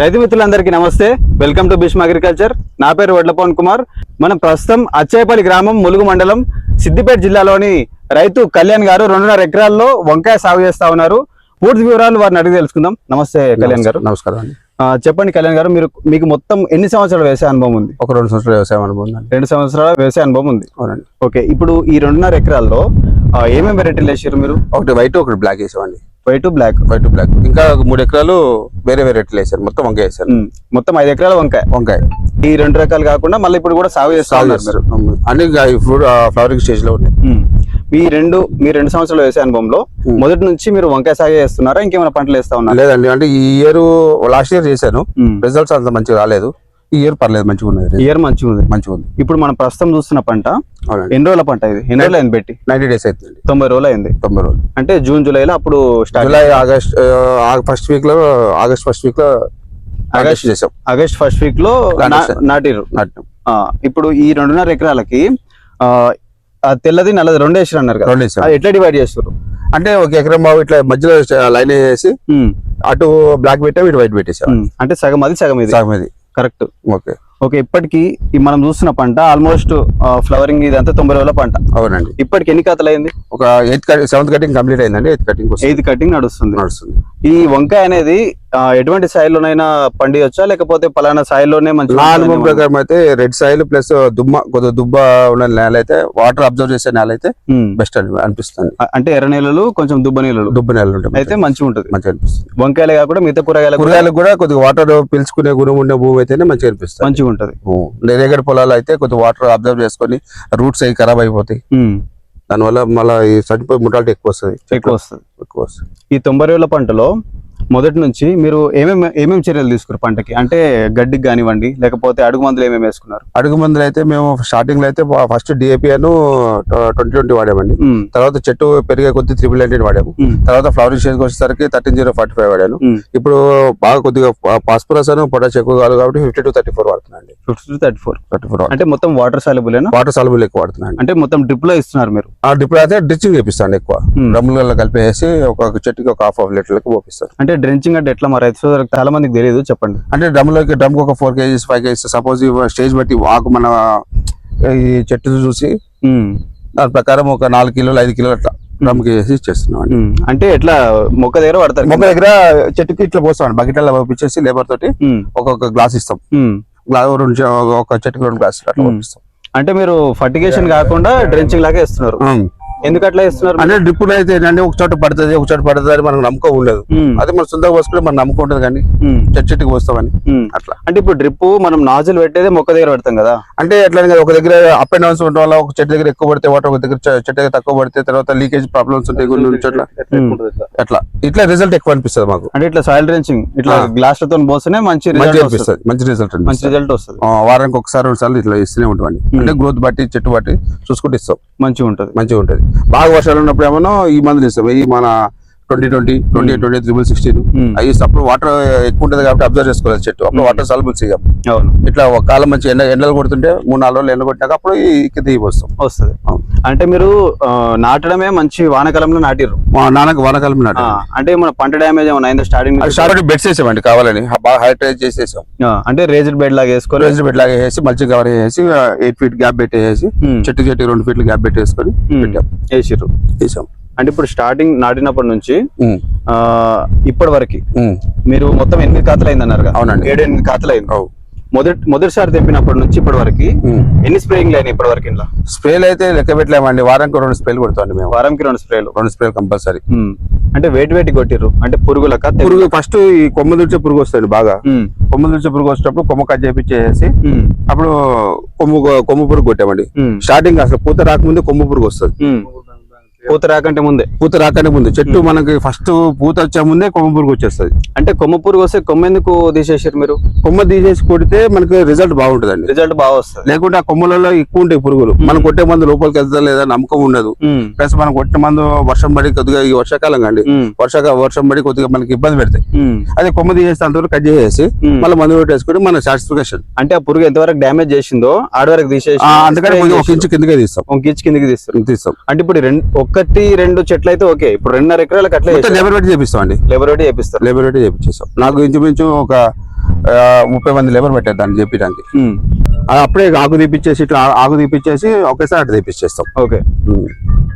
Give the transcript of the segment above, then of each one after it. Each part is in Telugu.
రైతు మిత్రులందరికీ నమస్తే. Welcome to Bhishma agriculture. నా పేరు వడ్ల పవన్ కుమార్. మనం ప్రస్తుతం అచ్చేపల్లి గ్రామం ములుగు మండలం సిద్దిపేట జిల్లాలోని రైతు కళ్యాణ్ గారు రెండున్నర ఎకరాల్లో వంకాయ సాగు చేస్తా ఉన్నారు. పూర్తి వివరాలు వారిని అడిగి తెలుసుకుందాం. నమస్తే కళ్యాణ్ గారు. నమస్కారం అండి. చెప్పండి కళ్యాణ్ గారు మీరు మీకు మొత్తం ఎన్ని సంవత్సరాల వ్యవసాయ అనుభవం ఉంది? ఒక రెండు సంవత్సరాలు వ్యవసాయం అనుభవం ఉందండి రెండు సంవత్సరాల వ్యవసాయ అనుభవం ఉంది. అవునండి. ఓకే ఇప్పుడు ఈ రెండున్నర ఎకరాల్లో ఏమేమి వెరైటీలు వేసారు మీరు? ఒకటి వైట్ ఒకటి బ్లాక్ వేసామండి. వైట్ బ్లాక్ వైట్ బ్లాక్ ఇంకా మూడు ఎకరాలు వేరే వేరేట్లు వేసారు మొత్తం వంకాయ వేసారు మొత్తం ఐదు ఎకరాల వంకాయ. వంకాయ. ఈ రెండు రకాలు కాకుండా మళ్ళీ ఇప్పుడు కూడా సాగు చేస్తారు. అన్ని ఫ్రూట్ ఫ్లవరింగ్ స్టేజ్లో ఉన్నాయి. మీ రెండు మీ రెండు సంవత్సరాల వ్యవసాయ అనుభవంలో. మొదటి నుంచి మీరు వంకాయ సాగు చేస్తున్నారా? ఇంకేమైనా పంటలు వేస్తా ఉన్నారు? లేదండి. అంటే ఈ ఇయర్ లాస్ట్ ఇయర్ చేశాను. రిజల్ట్స్ అంత మంచిగా రాలేదు. ఈ ఇయర్ పర్లేదు మంచిగా ఉన్నది ఇయర్ మంచిగా ఉంది మంచిగా ఉంది. ఇప్పుడు మనం ప్రస్తుతం చూస్తున్న పంట ఎన్ని రోజుల పంట ఇది? ఎన్ని రోజులు అయింది పెట్టి? నైన్టీ డేస్ అవుతుంది తొంభై రోజులు అయింది. తొంభై రోజులు. అంటే జూన్ జూలైలో అప్పుడు స్టార్ట్ జూలై ఆగస్ట్ ఫస్ట్ వీక్లో ఆగస్ట్ ఫస్ట్ వీక్లో ఆగస్ట్ చేసాం ఆగస్ట్ ఫస్ట్ వీక్లో. నాటిరు నాటినాం. ఇప్పుడు ఈ రెండున్నర ఎకరాలకి తెల్లది నల్లది రెండు వేసారు అన్నారు కదా. రెండు వేసాం అది ఎట్లా డివైడ్ చేస్తారు అంటే ఒక ఎకరం బాబు ఇట్లా మధ్యలో లైన్ వేసి అటు బ్లాక్ పెట్టాం ఇటు వైట్ పెట్టేసాం అంటే సగం అది సగం ఇది. సగం ఇది కరెక్ట్. ఓకే. ఓకే ఇప్పటికి మనం చూస్తున్న పంట ఆల్మోస్ట్ ఫ్లవరింగ్ ఇదంతా తొంభై రోజుల పంట. అవునండి. ఇప్పటికి ఎన్ని కథలు అయింది? ఒక ఎయిత్ సెవెంత్ కటింగ్ కంప్లీట్ అయిందండి ఎయిత్ కటింగ్ ఎయిత్ కటింగ్ నడుస్తుంది. నడుస్తుంది. ఈ వంకాయ అనేది ఎటువంటి సాయిల్లోనైనా పండియొచ్చా? లేకపోతే పలానా సాయిల్లోనే మంచి నా అనుభవం ప్రకారం అయితే రెడ్ సాయిల్ ప్లస్ దుమ్మ కొద్దిగా దుబ్బ ఉన్న నేల అయితే వాటర్ అబ్జర్వ్ చేసే నేల అయితే బెస్ట్ అని అనిపిస్తుంది. అంటే ఎర్ర నీళ్ళలు కొంచెం దుబ్బ నీళ్ళలు దుబ్బ నేలలు ఉంటాయి అయితే మంచిగా ఉంటుంది. మంచిగా అనిపిస్తుంది. వంకాయలే కాకుండా మిగతా కూరగాయలు కూడా కూరగాయలకు కూడా కొద్దిగా వాటర్ పీల్చుకునే గుణం ఉండే భూమి అయితేనే మంచిగా అనిపిస్తుంది. మంచిగా ఉంటది. రేగడి పొలాలు అయితే కొద్దిగా వాటర్ అబ్జర్వ్ చేసుకొని రూట్స్ అవి ఖరాబ్ అయిపోతాయి. దానివల్ల మళ్ళీ ఈ చనిపోయి ముటాలిటీ ఎక్కువ వస్తుంది ఎక్కువ వస్తుంది. ఎక్కువ వస్తుంది ఈ తొంభై రోజుల పంటలో మొదటి నుంచి మీరు ఏమేమి ఏమేమి చర్యలు తీసుకున్నారు పంటకి? అంటే గడ్డికి కానివ్వండి లేకపోతే అడుగు మందులు ఏమేమి వేసుకున్నారు? అడుగు మందులు అయితే మేము స్టార్టింగ్లో అయితే ఫస్ట్ డిఏపి అను ట్వంటీ ట్వంటీ వాడామండి. తర్వాత చెట్టు పెరిగే కొద్ది త్రిబుల్ నైన్టీన్ వాడాము. తర్వాత ఫ్లవరింగ్ స్టేజ్ వచ్చేసరికి థర్టీన్ జీరో ఫార్టీ ఫైవ్ వాడాను. ఇప్పుడు బాగా కొద్దిగా పాస్పరస్ అను పొటాష్ ఎక్కువ కాదు కాబట్టి fifty two thirty four వాడుతున్నాండి fifty two thirty four. Thirty four అంటే మొత్తం వాటర్ సాల్యుబులేనా? వాటర్ సాల్బుల్ ఎక్కువ వాడుతున్నాండి అంటే మొత్తం డ్రిప్లో ఇస్తున్నారు మీరు? ఆ డ్రిప్ అయితే డ్రిచ్చింగ్ చేపిస్తాను ఎక్కువ. డ్రమ్ములలో కలిపేసి ఒక చెట్టుకి ఒక హాఫ్ హాఫ్ లీటర్లకు పోపిస్తారు. అంటే డ్రెంచింగ్ అంటే ఎట్లా మరి? రైతు సోదరులకు చాలా మందికి తెలియదు చెప్పండి. అంటే డ్రమ్లోకి డ్రమ్కి ఒక four kgs five kgs suppose stage బట్టి ఆకు మన ఈ చెట్టు చూసి దాని ప్రకారం ఒక నాలుగు కిలోలు ఐదు కిలోలు అట్లా డ్రమ్కి వేసి ఉమ్. అంటే ఎట్లా మొక్క దగ్గర పడతారు? మొక్క దగ్గర చెట్టుకి ఇట్లా పోస్తాం బకెట్లలో పంపించేసి లేబర్ తోటి ఒక్కొక్క గ్లాస్ ఇస్తాం. గ్లాస్ రెండు ఒక చెట్టుకి రెండు గ్లాస్ అట్లా. పంపిస్తాం. అంటే మీరు ఫర్టిగేషన్ కాకుండా డ్రెంచింగ్ లాగా ఇస్తున్నారు. ఎందుకు అట్లా ఇస్తున్నారు అంటే డ్రిప్ అయితే ఏంటంటే ఒక చోట పడుతుంది ఒక చోట పడుతుంది అని మనకు నమ్మకం ఉండదు. అదే మన సొంతంగా పోసుకుంటే మన నమ్మకం ఉంటుంది కానీ చెట్టు చెట్టుకి పోస్తామని. అట్లా. అంటే ఇప్పుడు డ్రిప్ మనం నాజులు పెట్టేదే మొక్క దగ్గర పెడతాం కదా? అంటే ఎట్లా ఒక దగ్గర అప్ అండ్ డౌన్స్ ఉండడం వల్ల ఒక చెట్టు దగ్గర ఎక్కువ పడితే వాటర్ ఒక దగ్గర చెట్టు దగ్గర తక్కువ పడితే తర్వాత లీకేజ్ ప్రాబ్లమ్స్ ఉంటాయి కొన్ని చోట్ల. అట్లా. ఇట్లా రిజల్ట్ ఎక్కువ అనిపిస్తుంది మాకు. అంటే ఇట్లా సాయిల్ డ్రెంచింగ్ ఇట్లా. గ్లాస్లతో పోస్తేనే మంచి మంచి రిజల్ట్ వస్తుంది. అనిపిస్తుంది మంచి రిజల్ట్ మంచి రిజల్ట్ వస్తుంది. వారానికి ఒకసారి రెండు సార్లు ఇట్లా ఇస్తూనే ఉంటామండి అంటే గ్రోత్ బట్టి చెట్టు బట్టి చూసుకుంటూ ఇస్తాం. మంచిగా ఉంటది. మంచిగా ఉంటుంది. బాగా వర్షాలు ఉన్నప్పుడు ఏమో ఈ మందులు ఇస్తాం. ఈ మన twenty twenty twenty twenty triple sixteen అవి. అప్పుడు వాటర్ ఎక్కువ ఉంటుంది కాబట్టి అబ్జర్వ్ చేసుకోవాలి చెట్టు. అప్పుడు వాటర్ ఇవ్వం అవును. ఇట్లా ఒక కాలం మంచి ఎండ ఎండలు కొడుతుంటే మూడు నాలుగు రోజులు ఎండ కొట్టినాక అప్పుడు ఈ కింద వస్తాం. వస్తుంది. అంటే మీరు నాటడమే మంచి వానాకాలంలో నాటిర్రు. మా నాన్నకు వానకాలం నాటి అంటే మన పంట డ్యామేజ్ ఏమైనా అయిందా స్టార్టింగ్ స్టార్ట్ బెడ్స్ వేసామండి కావాలని. బాగా హైడ్రేట్ చేసేసాం. అంటే రేజ్డ్ బెడ్ లాగా వేసుకొని? రోజు బెడ్ లాగా వేసి మల్చి కవర్ వేసి ఎయిట్ ఫీట్ గ్యాప్ పెట్టేసి చెట్టు చెట్టు రెండు ఫీట్లు గ్యాప్ పెట్టేసుకొని పెట్టాం. వేసిర్రు. వేసాం. అంటే ఇప్పుడు స్టార్టింగ్ నాటినప్పటి నుంచి ఇప్పటి వరకు మీరు మొత్తం ఎనిమిది ఖాతాలు అయింది అన్నారు కదా? అవునండి. ఏడు ఎనిమిది ఖాతాలు అయింది. మొదటి మొదటిసారి తెప్పినప్పటి నుంచి ఇప్పటి వరకు. ఎన్ని స్ప్రేయింగ్ అయినాయి ఇప్పటి వరకు ఇంట్లో? స్ప్రేలు అయితే లెక్క పెట్టలేమండి. వారానికి రెండు స్ప్రేలు కొడతామండి మేము. వారంకి రెండు స్ప్రేలు? రెండు స్ప్రేలు కంపల్సరీ. అంటే వేటి వేటి కొట్టిర్రు? అంటే పురుగులక పురుగు ఫస్ట్ ఈ కొమ్మ దుడిచే పురుగు వస్తుంది బాగా. కొమ్మ దుడిచే పురుగు వచ్చేటప్పుడు కొమ్మ కట్ చేపించేసి అప్పుడు కొమ్ము కొమ్ము పురుగు కొట్టామండి. స్టార్టింగ్ అసలు పూత రాకముందే కొమ్ము పురుగు వస్తుంది. పూత రాకంటే ముందే. పూత రాకనే ముందు. చెట్టు మనకి ఫస్ట్ పూత వచ్చే ముందే కొమ్మ పురుగు వచ్చేస్తుంది. అంటే కొమ్మ పురుగు వస్తే కొమ్మ ఎందుకు తీసేసారు మీరు? కొమ్మ తీసేసి కొడితే మనకి రిజల్ట్ బాగుంటుందండి. రిజల్ట్ బాగా వస్తుంది లేకుంటే ఆ కొమ్మలలో ఎక్కువ ఉంటాయి పురుగులు. మనం కొట్టే మందు లోపలికి వెళ్తా లేదా నమ్మకం ఉండదు. ఉమ్, ప్లస్ మనం కొట్టిన మందు వర్షం పడి కొద్దిగా ఈ వర్షాకాలం అండి ఉమ్, వర్షాక వర్షం పడి కొద్దిగా మనకి ఇబ్బంది పెడతాయి. అదే కొమ్మ తీసేస్తే అంతవరకు కట్ చేసేసి. మళ్ళీ మందు పెట్టేసుకుని మన సాటిస్ఫికేషన్ అంటే ఆ పురుగు ఎంతవరకు డ్యామేజ్ చేసిందో ఆడ వరకు తీసేసి అందుకని ఒక ఇంచు కిందకే తీస్తాం. ఒక ఇంచ్ కిందికి తీస్తారు. తీస్తాం. అంటే ఇప్పుడు రెండు ఒకటి రెండు చెట్లు అయితే ఓకే. ఇప్పుడు రెండున్నర ఎకరాలకు అట్లా లేబర్ పెట్టి చేపిస్తాం అండి లేబర్ ఒకటి చేపిస్తారు. లేబర్ పెట్టి చేపించేస్తాం. నాకు ఇంచుమించు ఒక ముప్పై మంది లేబర్ పెట్టారు దాన్ని చెప్పడానికి. అప్పుడే ఆకు తీపిచ్చేసి ఇట్లా ఆకు తీపిచ్చేసి ఒకేసారి అటు తీపిచ్చేస్తాం. ఓకే.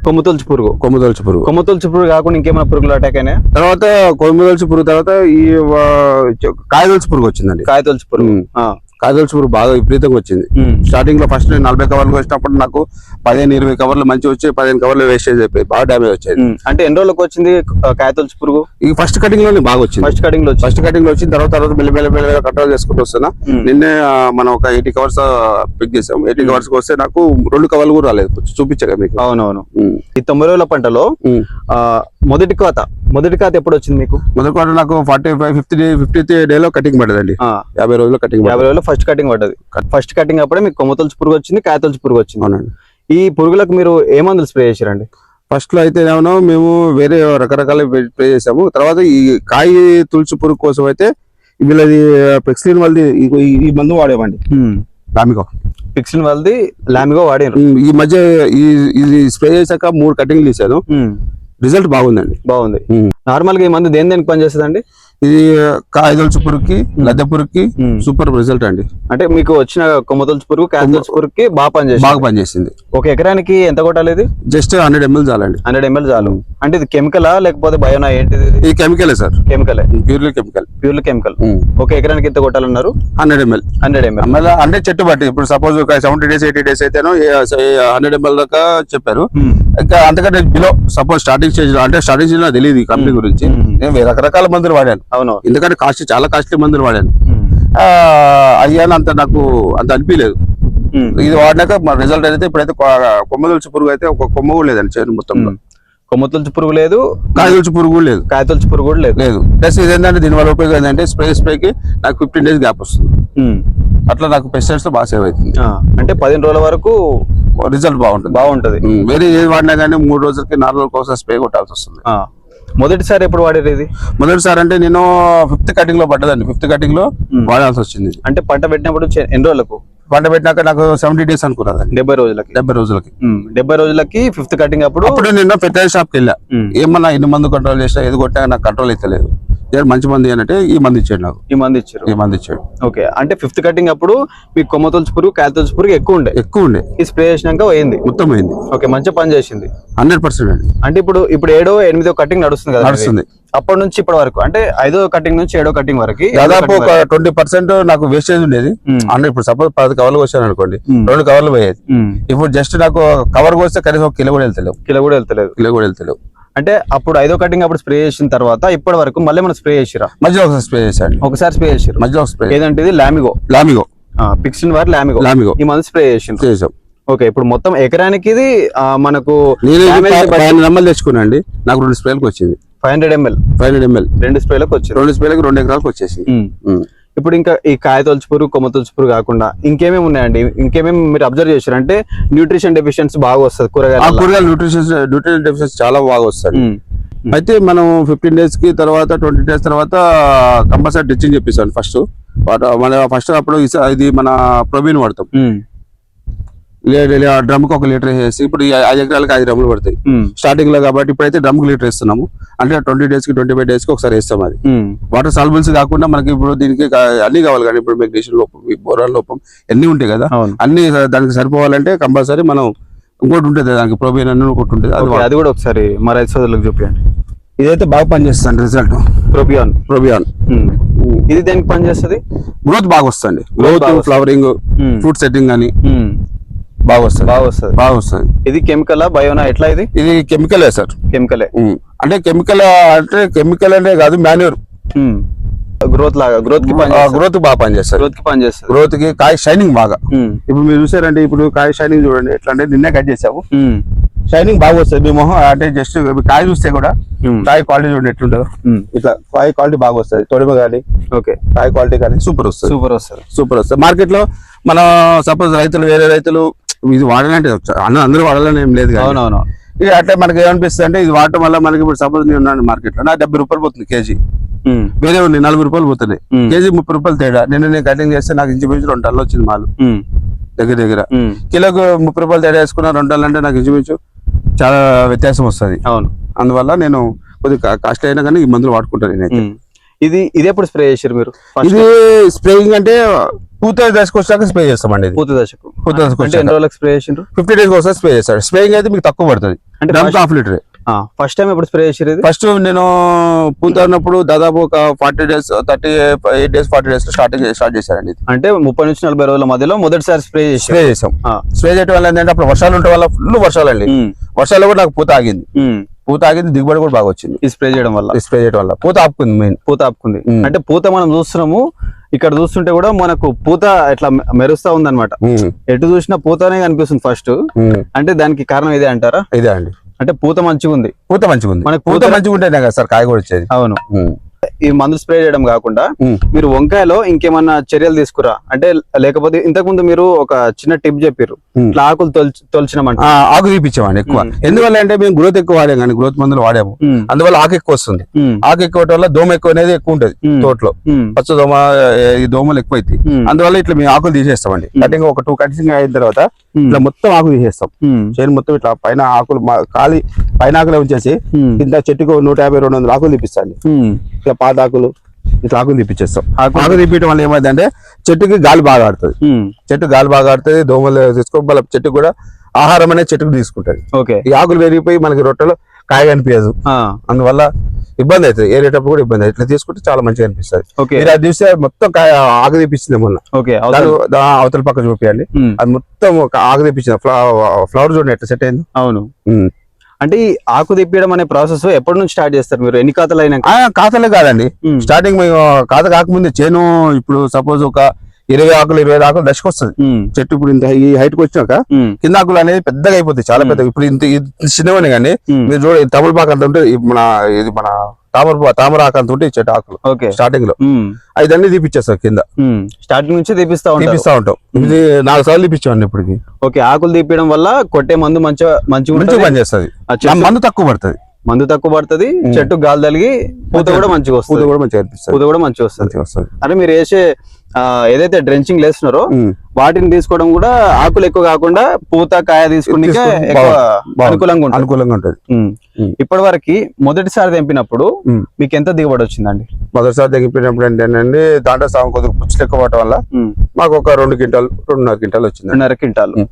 కొమ్ము తొలచి పురుగు. కొమ్ము తొలచి పురుగు. కొమ్ము తొలచి పురుగు కాకుండా ఇంకేమైనా పురుగులు అటాక్ అయినాయా? తర్వాత కొమ్ము తొలచి పురుగు తర్వాత ఈ ఆ, చ- కాయ తొలచి పురుగు వచ్చిందండి. కాయ తొలచి పురుగు. తొలచి పురుగు బాగా విపరీతంగా వచ్చింది. స్టార్టింగ్లో ఫస్ట్ నేను నలభై కవర్లు వచ్చినప్పుడు నాకు పదిహేను ఇరవై కవర్లు మంచి వచ్చి పదిహేను కవర్లు వేస్టేజ్ అయిపోయి బాగా డ్యామేజ్ వచ్చేది. అంటే ఎన్ని రోజులకు వచ్చింది ఆ, కాయ తొలచి పురుగు ఈ ఫస్ట్ కటింగ్లోనే బాగా వచ్చింది. ఫస్ట్ కటింగ్లో ఫస్ట్ కటింగ్లో వచ్చిన తర్వాత తర్వాత మెల్ల మెల్ల మెల్ల కంట్రోల్ చేసుకుంటూ వస్తున్నా. నిన్నే మనం ఒక ఎయిటీ కవర్స్ పిక్ చేసాం. ఎయిటీ కవర్స్ వస్తే నాకు రెండు కవర్లు కూడా రాలేదు. చూపించగా మీకు? అవునవును. ఈ తొంభై రోజుల పంటలో మొదటి కోత మొదటి కోత ఎప్పుడు వచ్చింది మీకు? మొదటి క్వార్టర్ నాకు forty five fifty day fifty లో కటింగ్ పడదండి యాభై రోజుల్లో కటింగ్ యాభై రోజుల్లో ఫస్ట్ కటింగ్ పడ్డది. ఫస్ట్ కటింగ్ అప్పుడే మీకు కొమ్మ తొలచి పురుగు వచ్చింది కాయ తొలచి పురుగు వచ్చింది. అవునండి. ఈ పురుగులకు మీరు ఏ మందులు స్ప్రే చేశారండి? ఫస్ట్లో అయితే ఏమన్నా మేము వేరే రకరకాల ప్లే చేసాము తర్వాత ఈ కాయ తులసి పురుగు కోసం అయితే వీళ్ళది పెక్సిలిన్ వాళ్ళది ఈ- మందు వాడేమండి రామికో పిక్సిన్ వాళ్ళది లామిగో వాడినారు ఉమ్, ఈ మధ్య ఈ ఇది స్ప్రే చేశాక మూడు కటింగ్లు తీసాను రిజల్ట్ బాగుందండి. బాగుంది. ఉమ్. నార్మల్గా ఈ మందు దేని దేనికి పనిచేస్తుందండి? ఇది కాయ తులసి పురుగుకి లద్దె పురుగుకి. సూపర్ రిజల్ట్ అండి. అంటే మీకు వచ్చిన కొమ్మ తొలచి పురుగు కాయ తొలచి పురుగుకి బాగా పనిచేసింది? బాగా పనిచేసింది. ఒక ఎకరానికి ఎంత కొట్టాలి ఇది జస్ట్ హండ్రెడ్ ఎంఎల్ చాలండి. హండ్రెడ్ ఎంఎల్ చాలు. అంటే ఇది కెమికలా లేకపోతే బయోనా ఏంటిది ఇది? కెమికలే sir. కెమికలే. Purely chemical. Purely chemical. ఒక ఎకరానికి ఎంత కొట్టాలన్నారు? Hundred ML. Hundred ML. మళ్ళీ అంటే చెట్టు బట్టి ఇప్పుడు సపోజ్ ఒక సెవెంటీ డేస్ ఎయిటీ డేస్ అయితేనో హండ్రెడ్ ఎంఎల్ దాకా చెప్పారు. ఇంకా అంతకంటే బిలో సపోజ్ స్టార్టింగ్ స్టేజ్లో అంటే స్టార్టింగ్ స్టేజ్లో తెలియదు కంపెనీ గురించి. నేను రకరకాల మందులు వాడాను. అవును. ఎందుకంటే కాస్ట్ చాలా కాస్ట్లీ మందులు వాడాను. అయ్యాను అంత నాకు అంత అనిపించలేదు. ఇది వాడినాక మా రిజల్ట్ అయితే ఇప్పుడైతే కొ- కొమ్మ తులసి పురుగు అయితే ఒక కొమ్మ కూడా లేదండి చేను మొత్తంలో కొమ్మ తొలచి పురుగు లేదు. కాయ తులసి పురుగు కూడా లేదు. కాయ తొలచి పురుగు కూడా లేదు. లేదు. ప్లస్ ఇది ఏంటంటే దీనివల్ల ఉపయోగం ఏంటంటే స్ప్రే స్ప్రేకి నాకు ఫిఫ్టీన్ డేస్ గ్యాప్ వస్తుంది. అట్లా నాకు పెస్టిసైడ్స్ బాగా సేవ్ అవుతుంది. అంటే పదిహేను రోజుల వరకు రిజల్ట్ బాగుంటుంది. బాగుంటది. వేరే ఏది వాడినా కానీ మూడు రోజులకి నాలుగు రోజులకి స్ప్రే కొట్టాల్సి వస్తుంది. మొదటిసారి ఎప్పుడు వాడేది ఇది? మొదటిసారి అంటే నేను ఫిఫ్త్ కటింగ్లో పడ్డదండి ఫిఫ్త్ కటింగ్లో. వాడాల్సి వచ్చింది అంటే పంట పెట్టినప్పుడు ఎన్ని రోజులకు? పంట పెట్టినాక నాకు సెవెంటీ డేస్ అనుకున్నదండి డెబ్బై రోజులకి. డెబ్బై రోజులకి. డెబ్బై రోజులకి ఫిఫ్త్ కటింగ్ అప్పుడు? అప్పుడు నేను ఫెర్టైల్ షాప్కి వెళ్ళా. ఏమన్నా ఎన్ని మందు కంట్రోల్ చేసినా ఏది కొట్టినా నాకు కంట్రోల్ అయితే లేదు మంచి మంది ఏంటంటే ఈ మంది ఇచ్చాడు నాకు. ఈ మంది ఇచ్చారు. ఈ మంది ఇచ్చాడు. ఓకే. అంటే ఫిఫ్త్ కటింగ్ అప్పుడు మీకు కొమ్మ తొలచి పురుగు కాయ తొలచి పురుగు ఎక్కువ ఉండే? ఎక్కువ ఉండే. ఈ స్ప్రే చేసినాక పోయింది? మొత్తం అయింది ఓకే మంచిగా పని చేసింది. హండ్రెడ్ పర్సెంట్ అండి. అంటే ఇప్పుడు ఇప్పుడు ఏడో ఎనిమిదో కటింగ్ నడుస్తుంది కదా నడుస్తుంది. అప్పటి నుంచి ఇప్పటి వరకు అంటే ఐదో కటింగ్ నుంచి ఏడో కటింగ్ వరకు దాదాపు ఒక ట్వంటీ పర్సెంట్ నాకు వేస్టేజ్ ఉండేది. అంటే ఇప్పుడు సపోజ్ పది కవర్లు వచ్చాను అనుకోండి. రెండు కవర్లు పోయేది. ఇప్పుడు జస్ట్ నాకు కవర్ కోస్తే కనీసం ఒక కిలో కూడా వెళ్తలేవు. కిలో కూడా వెళ్తలేదు. కిలో కూడా వెళ్తలేవు. అంటే అప్పుడు ఐదో కటింగ్ అప్పుడు స్ప్రే చేసిన తర్వాత ఇప్పటి వరకు మళ్ళీ మనం స్ప్రే చేసిరా? మధ్యలో ఒకసారి స్ప్రే చేశాను ఒకసారి స్ప్రే చేసిరు మధ్యలో ఒక స్ప్రే ఏదంటే ఇది లామిగో. లామిగో. పిక్సిన్ వారి లామిగో. లామిగో. ఈ మందు స్ప్రే చేసిండ్రు చేసాం. ఓకే ఇప్పుడు మొత్తం ఎకరానికి ఇది మనకు నెంబర్లు తెచ్చుకున్నాండి నాకు రెండు స్ప్రేలకు వచ్చింది. Five hundred ML. Five hundred ML. రెండు స్ప్రేలకు వచ్చింది. రెండు స్ప్రేలకు రెండు ఎకరాలకు వచ్చేసింది. ఉమ్. ఇప్పుడు ఇంకా ఈ కాయ తొలచిపురు కొమ్మ తొలచిపురు కాకుండా ఇంకేమేమి ఉన్నాయండి? ఇంకేమేమి మీరు అబ్జర్వ్ చేశారు? అంటే న్యూట్రిషన్ డెఫిషియన్సీ బాగా వస్తుంది కూరగాయల కూరగాయల న్యూట్రిషన్ న్యూట్రిషన్ డెఫిషియన్సీ చాలా బాగా వస్తుంది. అయితే మనం ఫిఫ్టీన్ డేస్కి తర్వాత ట్వంటీ డేస్ తర్వాత కంపల్సరీ డ్రిచ్చింగ్ చెప్పిస్తాను ఫస్ట్ మన ఫస్ట్ అప్పుడు ఇది మన ప్రొబీన్ వాడతాం. డ్రమ్కి ఒక లీటర్ వేసి ఇప్పుడు ఐదు ఎకరాలకు ఐదు డ్రమ్ములు పడతాయి. స్టార్టింగ్లో కాబట్టి ఇప్పుడైతే డ్రమ్కి లీటర్ ఇస్తున్నాము అంటే ట్వంటీ డేస్కి ట్వంటీ ఫైవ్ డేస్కి ఒకసారి వేస్తాం అది. వాటర్ సాల్బుల్స్ కాకుండా మనకి ఇప్పుడు దీనికి అన్ని కావాలి కానీ ఇప్పుడు మెగ్నీషియం లోపం ఈ బోరాన్ లోపం అన్ని ఉంటాయి కదా? అన్ని దానికి సరిపోవాలంటే కంపల్సరీ మనం ఇంకోటి ఉంటుంది దానికి ప్రోబీన్ అని ఒకటి ఉంటుంది. అది కూడా ఒకసారి మా రైతు సోదరులకు చూపించండి ఇదైతే బాగా పనిచేస్తుంది రిజల్ట్ ప్రోపియాన్ ప్రోబియాన్ ఇది దేనికి పనిచేస్తుంది? గ్రోత్ బాగా వస్తుంది. గ్రోత్. ఫ్లవరింగ్. ఫ్రూట్ సెట్టింగ్ కానీ బాగా వస్తుంది బాగా వస్తుంది బాగా వస్తుంది ఇది కెమికల్ బయోనా? ఎట్లా ఇది? ఇది కెమికలే సార్. కెమికలే. అంటే కెమికల్ అంటే కెమికల్ అనే కాదు మాన్యూర్ గ్రోత్ లాగా గ్రోత్కి గ్రోత్ బాగా పనిచేస్తారు గ్రోత్కి పనిచేస్తుంది. గ్రోత్కి కాయ షైనింగ్ బాగా. ఇప్పుడు మీరు చూసారంటే ఇప్పుడు కాయ షైనింగ్ చూడండి ఎట్లా అంటే నిన్నే కట్ ఉమ్, షైనింగ్ బాగా వస్తుంది. మీ మొహం అంటే జస్ట్ కాయ చూస్తే కూడా కాయ క్వాలిటీ చూడండి ఎట్లుంటుందో. ఇట్లా కాయ క్వాలిటీ బాగా వస్తుంది. తొడిమ కానీ ఓకే. కాయ క్వాలిటీ కానీ సూపర్ వస్తుంది. సూపర్ వస్తుంది. సూపర్ వస్తుంది. మార్కెట్లో మన సపోజ్ రైతులు వేరే రైతులు ఇది వాడాలంటే అన్న అందరూ వాడాలని ఏం లేదు అవునవును. ఇక అట్లా మనకి ఏమనిపిస్తుంది అంటే ఇది వాడటం వల్ల మనకి ఇప్పుడు సపోజ్ నేను ఉన్నాను మార్కెట్లో నా డెబ్బై రూపాయలు పోతుంది కేజీ. వేరే ఉంది నలభై రూపాయలు పోతున్నాయి కేజీ ముప్పై రూపాయలు తేడా. నిన్న నేను కటింగ్ చేస్తే నాకు ఇంచుమించు రెండు టన్నులు వచ్చింది మాలు. దగ్గర దగ్గర. కిలోకు ముప్పై రూపాయలు తేడా వేసుకున్న రెండు టన్నులు అంటే నాకు ఇంచుమించు చాలా వ్యత్యాసం వస్తుంది. అవును. అందువల్ల నేను కొద్దిగా కాస్ట్ అయినా కానీ ఈ మందులు వాడుకుంటాను నేనైతే. ఇది ఇది ఎప్పుడు స్ప్రే చేశారు మీరు? ఇది స్ప్రేయింగ్ అంటే పూత దశకు వచ్చాక స్ప్రే చేస్తామండి పూత దశకు. పూత దశకు ఎన్ని రోజులకు స్ప్రే చేసిండ్రు? ఫిఫ్టీ డేస్ ఒకసారి స్ప్రే చేస్తాడు స్ప్రేయింగ్ అయితే మీకు తక్కువ పడుతుంది. అంటే హాఫ్ లీటర్ ఫస్ట్ టైం ఎప్పుడు స్ప్రే చేసారు ఇది? ఫస్ట్ నేను పూత ఉన్నప్పుడు దాదాపు ఒక forty days thirty eight days forty days starting start చేశారండి అంటే ముప్పై నుంచి నలభై రోజుల మధ్యలో మొదటిసారి స్ప్రే స్ప్రే చేసాం. స్ప్రే చేయడం వల్ల ఏంటంటే అప్పుడు వర్షాలు ఉండటం వల్ల ఫుల్ వర్షాలు అండి వర్షాలు కూడా నాకు పూత ఆగింది. పూత ఆగింది దిగుబడి కూడా బాగా వచ్చింది. ఈ స్ప్రే చేయడం వల్ల. స్ప్రే చేయడం వల్ల. పూత ఆపుకుంది మెయిన్ పూత ఆపుకుంది. అంటే పూత మనం చూస్తున్నాము ఇక్కడ చూస్తుంటే కూడా మనకు పూత ఇట్లా మెరుస్తా ఉందన్నమాట. ఎటు చూసినా పూతనే కనిపిస్తుంది ఫస్ట్. అంటే దానికి కారణం ఇదే అంటారా? ఇదే అండి. అంటే పూత మంచిగా ఉంది పూత మంచిగా ఉంది మనకు పూత మంచిగా ఉంటేనే కదా సార్ కాయ కూడా వచ్చేది. అవును. ఈ మందులు స్ప్రే చేయడం కాకుండా. మీరు వంకాయలో ఇంకేమన్నా చర్యలు తీసుకురా? అంటే లేకపోతే ఇంతకు ముందు మీరు ఒక చిన్న టిప్ చెప్పారు. ఇట్లా ఆకులు తొలిచి తొలిచినామంట. ఆకు తీపిచ్చామండి ఎక్కువ. ఎందువల్ల అంటే మేము గ్రోత్ ఎక్కువ వాడాం కానీ గ్రోత్ మందులు వాడాము. అందువల్ల ఆకు ఎక్కువ వస్తుంది. ఆకు ఎక్కువ వల్ల దోమ ఎక్కువ అనేది ఎక్కువ ఉంటది. తోటలో. పచ్చ దోమ దోమలు ఎక్కువ అవుతాయి అందువల్ల ఇట్లా మేము ఆకులు తీసేస్తామండి. కటింగ్ ఒక టూ కటింగ్ అయిన తర్వాత ఇట్లా మొత్తం ఆకు తీసేస్తాం. చేను మొత్తం ఇట్లా పైన ఆకులు ఖాళీ పైన ఆకులే ఉంచేసి కింద చెట్టుకు నూట యాభై రెండు వందల ఆకులు తీపిస్తాండి ఉమ్. ఇట్లా పాత ఆకులు ఇట్లా ఆకులు తీపిచ్చేస్తాం ఆకులు- తీపించడం వల్ల ఏమైందంటే చెట్టుకి గాలి బాగా ఆడుతుంది. చెట్టు గాలి బాగా ఆడుతుంది దోమలు తీసుకో మళ్ళీ చెట్టుకు కూడా ఆహారం అనేది చెట్టుకు తీసుకుంటది. ఓకే. ఈ ఆకులు పెరిగిపోయి మనకి రొట్టెలో కాయ కనిపించదు ఆ, అందువల్ల ఇబ్బంది అవుతుంది. ఏరేటప్పుడు కూడా ఇబ్బంది అవుతుంది. ఇట్లా తీసుకుంటే చాలా మంచిగా అనిపిస్తుంది. మీరు అది చూస్తే మొత్తం కాయ ఆకు తీపిస్తుంది మొన్న. అవతల- పక్క చూపించండి ఉమ్, అది మొత్తం ఆకు తీపించింది ఫ్లవర్ చూడండి ఎట్లా సెట్ అయింది. అవును. అంటే ఈ ఆకు తిప్పడం అనే ప్రాసెస్ ఎప్పటి నుంచి స్టార్ట్ చేస్తారు మీరు? ఎన్ని ఖాతాలు అయినాక? ఖాతాలే కాదండి. స్టార్టింగ్ మేము ఖాత కాకముందే చేను ఇప్పుడు సపోజ్ ఒక ఇరవై ఆకులు ఇరవై ఆకులు దశకు వస్తుంది చెట్టు ఇప్పుడు ఇంత ఈ హైట్కి వచ్చినాక కింద ఆకులు అనేది పెద్దగా అయిపోతాయి చాలా పెద్దగా. ఇప్పుడు ఇంత చిన్నవనే కానీ. మీరు చూడ తమలపాకు అంత ఉంటే మన ఇది మన తామర తామర ఆకు అంత ఉంటే చెట్టు ఆకులు. ఓకే. స్టార్టింగ్లో అన్ని తీపిచ్చేస్తాం కింద. స్టార్టింగ్ నుంచి తీపిస్తా తీపిస్తా ఉంటాం. ఇది నాలుగు సార్లు తీపిచ్చామండి ఇప్పటికి. ఓకే ఆకులు తీపియడం వల్ల కొట్టే మందు మంచిగా మంచిగా మంచిగా ఉంటుంది. పని చేస్తుంది ఆ చెట్టు మందు తక్కువ పడుతుంది. మందు తక్కువ పడుతుంది చెట్టు గాలి తలిగి పూత కూడా మంచిగా పూత వస్తుంది కూడా మంచిగా పూత కూడా మంచిగా వస్తుంది. అంటే మీరు వేసే ఆ, ఏదైతే డ్రెంచింగ్ వేస్తున్నారో ఉమ్. వాటిని తీసుకోవడం కూడా ఆకులు ఎక్కువ కాకుండా పూత కాయ తీసుకునే. అనుకూలంగా ఉంటుంది అనుకూలంగా ఉంటుంది. ఇప్పటి వరకు మొదటిసారి తెంపినప్పుడు. మీకు ఎంత దిగుబడి వచ్చిందండి మొదటిసారి తగ్గిపోయినప్పుడు ఏంటంటే దాంట్లో సగం కొద్దిగా పుచ్చులు ఎక్కువ పడటం వల్ల. మాకు ఒక రెండు క్వింటాల్ రెండున్నర క్వింటాల్ వచ్చింది రెండున్నర క్వింటాలు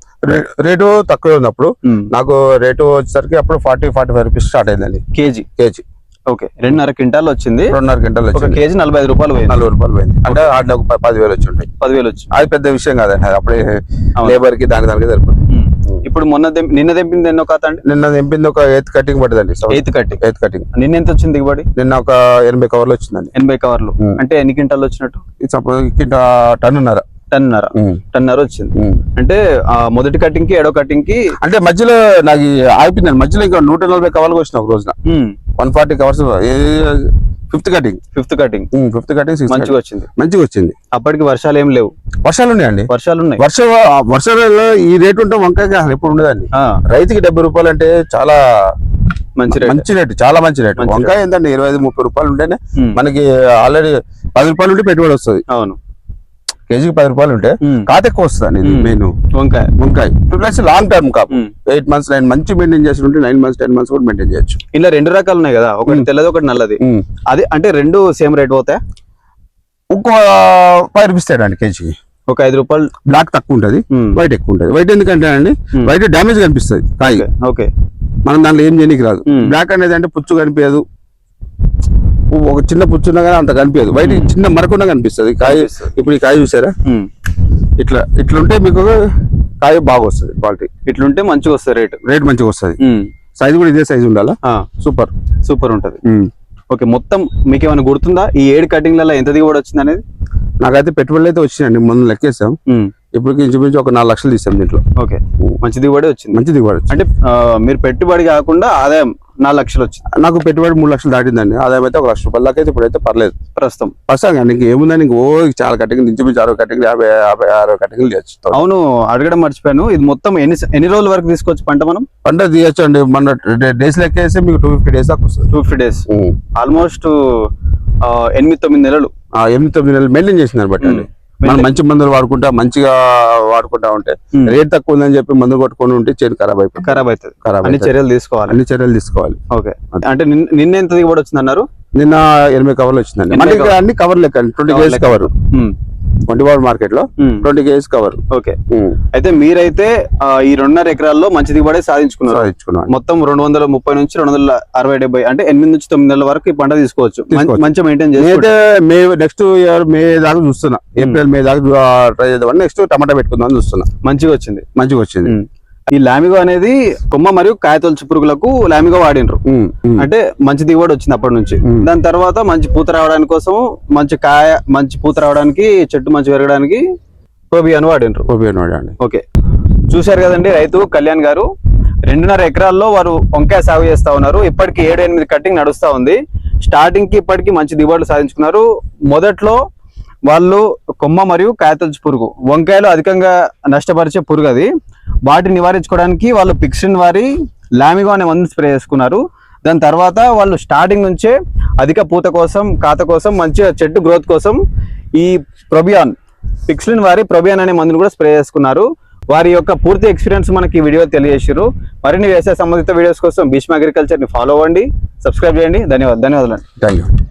రేటు తక్కువ ఉన్నప్పుడు. నాకు రేటు వచ్చేసరికి అప్పుడు forty forty five rupees start అయిందండి కేజీ కేజీ ఓకే రెండున్నర క్వింటాల్ వచ్చింది. రెండున్నర క్వింటాల్ ఒక వచ్చింది. కేజీ నలభై ఐదు రూపాయలు పోయింది. నలభై రూపాయలు పోయింది. అంటే ఆటలో ఒక ప- పదివేలు వచ్చి ఉంటాయి పదివేలు వచ్చింది. అది పెద్ద విషయం కాదండి అది అప్పుడే అవును. లేబర్కి దానికి దానికి సరిపోతుంది. ఉమ్. ఇప్పుడు మొన్న తెం- నిన్న తెంపింది ఎన్నో కాత అండి? నిన్న తెంపింది ఒక ఎయిత్ కటింగ్ పడ్డదండి. ఎయిత్ కట్టి ఎయిత్ కటింగ్. నిన్న ఎంత వచ్చింది దిగుబడి? నిన్న ఒక ఎనభై కవర్లు వచ్చిందండి. ఎనభై కవర్లు. ఉమ్. అంటే ఎన్ని క్వింటాలు వచ్చినట్టు? ఇది సపోజ్ కింద టన్ ఉన్నారు టన్నర టన్నర వచ్చింది. అంటే ఆ మొదటి కటింగ్కి ఏడో కటింగ్కి అంటే మధ్యలో నాకు ఈ ఆగిపోయిందండి. మధ్యలో ఇంకా నూట నలభై కవర్లు వచ్చిన ఒక రోజున. One forty covers fifth cutting fifth cutting fifth cutting మంచిగా వచ్చింది. మంచిగా వచ్చింది. అప్పటికి వర్షాలు ఏం లేవు. వర్షాలు ఉన్నాయండి. వర్షాలు ఉన్నాయి వర్ష వర్షాలలో ఈ రేటు ఉంటే వంకాయకి అసలు ఎప్పుడు ఉండదండి. రైతుకి డెబ్బై రూపాయలు అంటే చాలా మంచి రేట్. మంచి రేటు చాలా మంచి రేటు. వంకాయ ఏంటంటే ఇరవై ఐదు ముప్పై రూపాయలు ఉంటేనే ఉమ్, మనకి ఆల్రెడీ పది రూపాయలు ఉంటే పెట్టుబడి వస్తుంది. అవును. కేజీకి పది రూపాయలు ఉంటే కాత ఎక్కువ వస్తుంది ఇది. మెయిన్. వంకాయ. వంకాయ. ప్లస్ లాంగ్ టర్మ్ కాపు. ఎయిట్ మంత్స్ నైన్ మంచి మెయింటైన్ చేసి ఉంటే నైన్ మంత్స్ టెన్ మంత్స్ కూడా మెయింటైన్ చేయొచ్చు. ఇలా రెండు రకాలు ఉన్నాయి కదా. ఒకటి. తెల్లది ఒకటి నల్లది. అది అంటే రెండు సేమ్ రేట్ పోతాయి ఇంకో ఫైవ్ రూపీస్ తేడండి కేజీకి. ఒక ఐదు రూపాయలు. బ్లాక్ తక్కువ ఉంటుంది వైట్ ఎక్కువ ఉంటుంది. వైట్ ఎందుకంటే అండి. వైట్ డ్యామేజ్ కనిపిస్తుంది కాయ. ఓకే, మనం దాంట్లో ఏం చేయడానికి రాదు. బ్లాక్ అనేది అంటే పుచ్చు కనిపించదు. ఒక చిన్న పుచ్చు ఉన్నా కానీ అంత కనిపించదు వైట్ చిన్న మరకున్నా కనిపిస్తుంది. కాయ. ఇప్పుడు ఈ కాయ చూసారా? ఇట్లా ఇట్లా ఉంటే మీకు కాయ బాగా వస్తుంది క్వాలిటీ. ఇట్లుంటే మంచిగా వస్తుంది రేట్. రేట్ మంచిగా వస్తుంది. సైజ్ కూడా ఇదే సైజ్ ఉండాలా? సూపర్. సూపర్ ఉంటది. ఓకే మొత్తం మీకు ఏమైనా గుర్తుందా? ఈ ఏడు కటింగ్లలో ఎంత దిగుబడి వచ్చింది అనేది? నాకైతే పెట్టుబడులు అయితే వచ్చినాయండి మొన్న లెక్కేసాం ఇప్పటికి ఇంచుమించు ఒక నాలుగు లక్షలు తీసాం దీంట్లో. ఓకే. మంచి దిగుబడి వచ్చింది. మంచి దిగుబడి. అంటే మీరు పెట్టుబడి కాకుండా ఆదాయం నాలుగు లక్షలు వచ్చింది. నాకు పెట్టుబడి మూడు లక్షలు దాటిందండి. ఆదాయం అయితే ఒక లక్ష రూపాయల దాకా అయితే ఇప్పుడైతే పర్లేదు. ప్రస్తుతం. ప్రస్తుతం నీకు ఏముందని నీకు ఓ చాలా కటింగ్ ఇంచుమించు అరవై కటింగ్ యాభై యాభై అరవై కటింగ్లు చేయొచ్చు అవును అడగడం మర్చిపోయాను. ఇది మొత్తం ఎన్ని ఎన్ని రోజుల వరకు తీసుకోవచ్చు పంట మనం? పంట తీయచ్చు అండి మన డేస్ లెక్కేస్తే మీకు టూ ఫిఫ్టీ డేస్ దాకా వస్తుంది. Two fifty days. ఆల్మోస్ట్ ఎనిమిది తొమ్మిది నెలలు. ఎనిమిది తొమ్మిది నెలలు మెయింటైన్ చేసిన దాన్ని బట్టి అండి. మనం మంచి మందులు వాడుకుంటా మంచిగా వాడుకుంటా ఉంటే. రేట్ తక్కువ ఉందని చెప్పి మందు కొట్టుకొని ఉంటే చేను ఖరాబ్ అయిపోతుంది. ఖరాబ్ అవుతుంది. ఖరాబ్ అన్ని. చర్యలు తీసుకోవాలి. అన్ని చర్యలు తీసుకోవాలి. ఓకే. అంటే నిన్న ఎంత దిగుబడి వచ్చింది అన్నారు నిన్న ఎనిమిది కవర్లు వచ్చిందండి. ఎనభై అన్ని కవర్ లెక్క ట్వంటీ లెక్క. కవర్. ఫోర్ మార్కెట్లో um, twenty kgs cover. Okay. అయితే మీరైతే ఈ రెండున్నర ఎకరాల్లో మంచి దిగుబడి సాధించుకున్నారు. సాధించుకున్నాం. మొత్తం రెండు వందల ముప్పై నుంచి రెండు వందల అరవై డెబ్బై అంటే ఎనిమిది నుంచి తొమ్మిది నెలల వరకు ఈ పంట తీసుకోవచ్చు. మం- తీసుకోవచ్చు. మంచిగా మెయింటైన్ చేసుకుంటే. మే నెక్స్ట్ ఇయర్ మే దాకా చూస్తున్నా. ఏప్రిల్ మే దాకా ట్రై చేద్దామని నెక్స్ట్ టమాటా పెట్టుకుందాం చూస్తున్నా. మంచిగా వచ్చింది. మంచిగా వచ్చింది. ఈ లామిగో అనేది కొమ్మ మరియు కాయతొలచు పురుగులకు లామిగో వాడినరు. అంటే మంచి దిగుబడి వచ్చింది అప్పటి నుంచి. దాని తర్వాత మంచి పూత రావడానికి కోసం మంచి కాయ మంచి పూత రావడానికి చెట్టు మంచి పెరగడానికి ప్రోబియాన్ వాడినరు. ఉపయోగం వాడండి ఓకే. చూశారు కదండి రైతు కళ్యాణ్ గారు. రెండున్నర ఎకరాల్లో వారు వంకాయ సాగు చేస్తా ఉన్నారు. ఇప్పటికి ఏడు ఎనిమిది కట్టింగ్ నడుస్తా ఉంది. స్టార్టింగ్కి ఇప్పటికి మంచి దిగుబడులు సాధించుకున్నారు. మొదట్లో వాళ్ళు కొమ్మ మరియు కాయతొలచు పురుగు వంకాయలు అధికంగా నష్టపరిచే పురుగు అది. వాటిని నివారించుకోవడానికి వాళ్ళు పిక్సిన్ వారి లామిగో అనే మందు స్ప్రే చేసుకున్నారు. దాని తర్వాత వాళ్ళు స్టార్టింగ్ నుంచే అధిక పూత కోసం కాత కోసం మంచిగా చెట్టు గ్రోత్ కోసం ఈ ప్రొబియాన్ పిక్స్లిన్ వారి ప్రొబియాన్ అనే మందులు కూడా స్ప్రే చేసుకున్నారు. వారి యొక్క పూర్తి ఎక్స్పీరియన్స్ మనకి ఈ వీడియో తెలియజేసారు మరిన్ని వ్యవసాయ సంబంధిత వీడియోస్ కోసం భీష్మ అగ్రికల్చర్ని ఫాలో అవ్వండి సబ్స్క్రైబ్ చేయండి. ధన్యవాదాలు ధన్యవాదాలు. Thank you